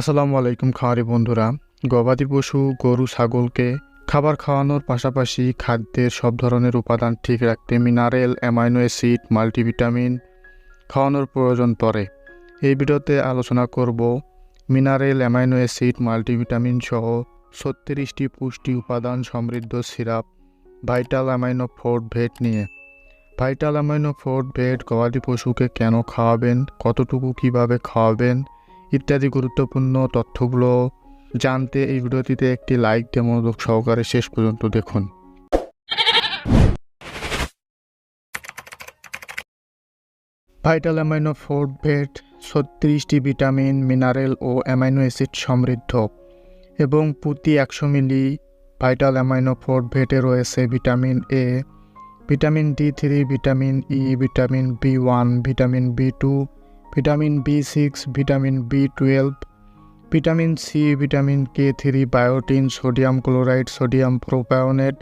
আসসালামু আলাইকুম খাওয়ারি বন্ধুরা। গবাদি পশু, গরু, ছাগলকে খাবার খাওয়ানোর পাশাপাশি খাদ্যের সব ধরনের উপাদান ঠিক রাখতে মিনারেল, অ্যামাইনো অ্যাসিড, মাল্টিভিটামিন খাওয়ানোর প্রয়োজন পড়ে। এই ভিডিওতে আলোচনা করব মিনারেল, অ্যামাইনো অ্যাসিড, মাল্টিভিটামিন সহ ছত্রিশটি পুষ্টি উপাদান সমৃদ্ধ syrup, vital amino forte vet নিয়ে। ভাইটাল অ্যামাইনো ফোর্ট ভেট গবাদি পশুকে কেন খাওয়াবেন, কতটুকু কীভাবে খাওয়াবেন ইত্যাদি গুরুত্বপূর্ণ তথ্যগুলো জানতে এই ভিডিওটিতে একটি লাইক দিয়ে মনোযোগ সহকারে শেষ পর্যন্ত দেখুন। ভাইটাল অ্যামাইনো ফোর্ট ভেট ছত্রিশটি ভিটামিন, মিনারেল ও অ্যামাইনো অ্যাসিড সমৃদ্ধ এবং প্রতি একশো মিলি ভাইটাল অ্যামাইনো ফোর্ট ভেটে রয়েছে vitamin A, vitamin D three, vitamin E, vitamin B one, vitamin B two vitamin B six, vitamin B twelve, vitamin C, vitamin K three, biotin, sodium chloride, sodium propionate,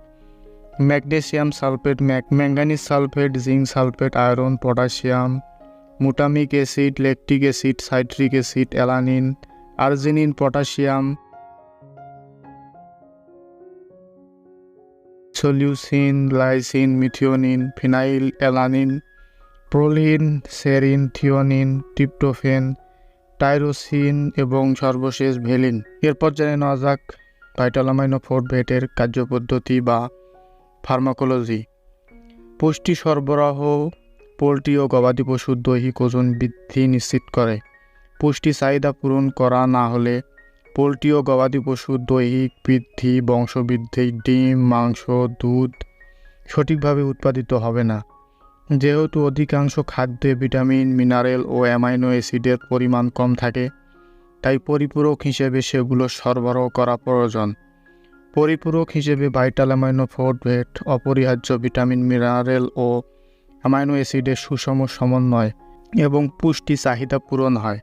magnesium sulphate manganese sulphate, zinc sulphate, iron, potassium, মুটামিক acid lactic acid, citric acid, alanine, arginine, potassium, isoleucine, lysine, methionine, phenylalanine proline, serine, threonine tryptophan tyrosine এবং সর্বশেষ ভেলিন এরপর জেনে নেওয়া যাক ভাইটালামাইনো fort ভেটের কার্যপদ্ধতি বা pharmacology. পুষ্টি সরবরাহ, poultry ও গবাদি পশুর দৈহিক ওজন বৃদ্ধি নিশ্চিত করে। পুষ্টি চাহিদা পূরণ করা না হলে পোলট্রি ও গবাদি পশুর দৈহিক বৃদ্ধি, বংশবৃদ্ধি, ডিম, মাংস, দুধ সঠিকভাবে উৎপাদিত হবে না। যেহেতু অধিকাংশ খাদ্যে ভিটামিন, মিনারেল ও অ্যামাইনো অ্যাসিডের পরিমাণ কম থাকে, তাই পরিপূরক হিসেবে সেগুলো সরবরাহ করা প্রয়োজন। পরিপূরক হিসেবে ভাইটাল অ্যামাইনো ফোর্টভেট অপরিহার্য ভিটামিন, মিনারেল ও অ্যামাইনো অ্যাসিডের সুষম সমন্বয় এবং পুষ্টি চাহিদা পূরণ হয়।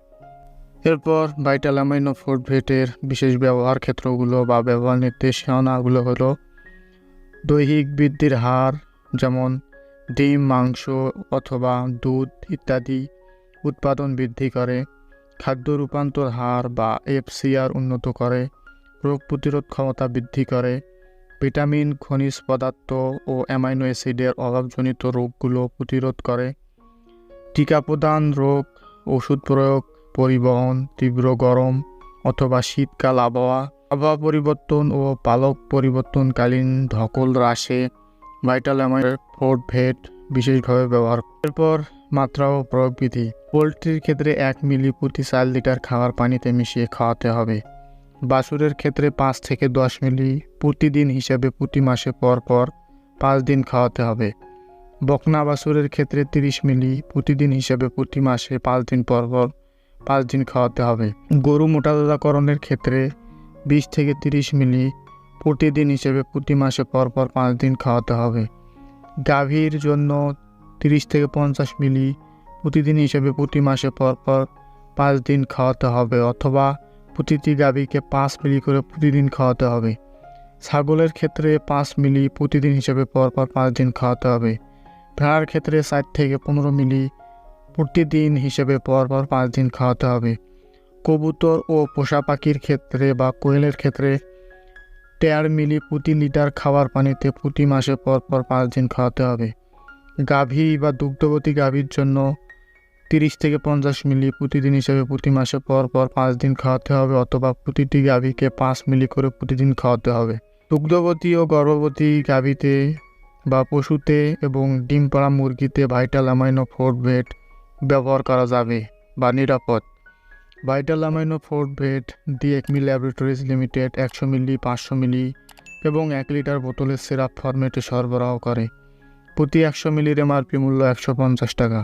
এরপর ভাইটাল অ্যামাইনো ফোর্টভেটের বিশেষ ব্যবহার ক্ষেত্রগুলো বা ব্যবহার নির্দেশনাগুলো হলো দৈহিক বৃদ্ধির হার, যেমন ডিম, মাংস অথবা দুধ ইত্যাদি উৎপাদন বৃদ্ধি করে। খাদ্য রূপান্তর হার বা এফসিআর উন্নত করে। রোগ প্রতিরোধ ক্ষমতা বৃদ্ধি করে। ভিটামিন, খনিজ পদার্থ ও অ্যামাইনো অ্যাসিডের অভাবজনিত রোগগুলো প্রতিরোধ করে। টিকা প্রদান, রোগ ওষুধ প্রয়োগ, পরিবহন, তীব্র গরম অথবা শীতকাল আবহাওয়া আবহাওয়া পরিবর্তন ও পালক পরিবর্তনকালীন ধকল হ্রাসে ভাইটাল অ্যামাইনো ফোর্ট ভেট বিশেষভাবে ব্যবহার এরপর মাত্রা ও প্রয়োগ বিধি পোলট্রির ক্ষেত্রে এক মিলি প্রতি চার লিটার খাবার পানিতে মিশিয়ে খাওয়াতে হবে। বাছুরের ক্ষেত্রে পাঁচ থেকে দশ মিলি প্রতিদিন হিসাবে প্রতি মাসে পর পর পাঁচ দিন খাওয়াতে হবে। বকনা বাছুরের ক্ষেত্রে তিরিশ মিলি প্রতিদিন হিসাবে প্রতি মাসে পাঁচ দিন পর পর পাঁচ দিন খাওয়াতে হবে। গরু মোটাতাজাকরণের ক্ষেত্রে বিশ থেকে তিরিশ মিলি প্রতিদিন হিসেবে প্রতি মাসে পর পর পাঁচ দিন খাওয়াতে হবে। গাভীর জন্য তিরিশ থেকে পঞ্চাশ মিলি প্রতিদিন হিসেবে প্রতি মাসে পর পর পাঁচ দিন খাওয়াতে হবে অথবা প্রতিটি গাভীকে পাঁচ মিলি করে প্রতিদিন খাওয়াতে হবে। ছাগলের ক্ষেত্রে পাঁচ মিলি প্রতিদিন হিসেবে পর পর পাঁচ দিন খাওয়াতে হবে। ভেড়ার ক্ষেত্রে ষাট থেকে পনেরো মিলি প্রতিদিন হিসেবে পর পর পাঁচ দিন খাওয়াতে হবে। কবুতর ও পোষা পাখির ক্ষেত্রে বা কোয়েলের ক্ষেত্রে দেড় মিলি প্রতি লিটার খাবার পানিতে প্রতি মাসে পর পর পাঁচ দিন খাওয়াতে হবে। গাভী বা দুগ্ধবতী গাভীর জন্য তিরিশ থেকে পঞ্চাশ মিলি প্রতিদিন হিসেবে প্রতি মাসে পর পর পাঁচ দিন খাওয়াতে হবে অথবা প্রতিটি গাভীকে পাঁচ মিলি করে প্রতিদিন খাওয়াতে হবে। দুগ্ধবতী ও গর্ভবতী গাভীতে বা পশুতে এবং ডিম পাড়া মুরগিতে ভাইটাল অ্যামাইনো ফোর্ট ভেট ব্যবহার করা যাবে বা নিরাপদ। Vital amino forte vet the ACME laboratories limited একশো মিলি, পাঁচশো মিলি এবং এক লিটার বোতলের সিরাপ ফরম্যাটে সরবরাহ করে। প্রতি একশো মিলির এমআরপি মূল্য একশো পঞ্চাশ টাকা।